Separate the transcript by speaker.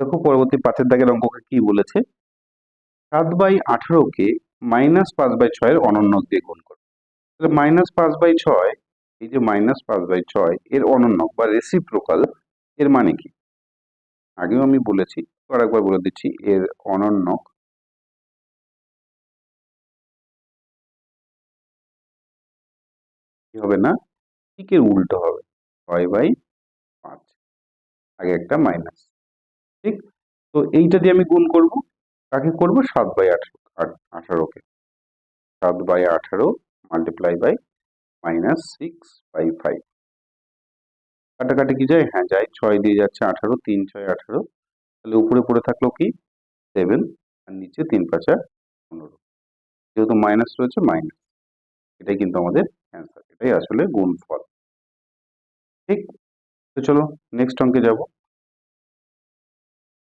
Speaker 1: দেখো, পরবর্তী পাঁচের দাগের অঙ্ককে কি বলেছে? সাত বাই আঠারোকে মাইনাস পাঁচ বাই ছয়ের অনন্যক দিয়ে গুণ করো। তাহলে মাইনাস পাঁচ বাই ছয়, এই যে মাইনাস পাঁচ বাই ছয়, এর অনন্যক বা রেসিপ্রোকাল এর মানে কি? আগেও আমি বলেছি আর একবার বলে দিচ্ছি, এর অনন্যক কি হবে না? ঠিকের উল্টো হবে, ছয় বাই পাঁচ, আগে একটা মাইনাস ঠিক? তো এইটা দিয়ে আমি গুণ করব। কাকে করব? সাত বাই আঠারো। আঠারোকে সাত বাই আঠারো multiply by minus six by five কাটাকাটি কি যায়? হ্যাঁ যায়। ছয় দিয়ে যাচ্ছে আঠারো, তিন ছয় আঠারো। তাহলে উপরে পড়ে থাকল কি? সেভেন আর নিচে তিন পাঁচা পনেরো। যেহেতু মাইনাস রয়েছে মাইনাস এটাই কিন্তু আমাদের অ্যান্সার এটাই আসলে গুণফল। ঠিক? তো চলো নেক্সট অঙ্কে যাব।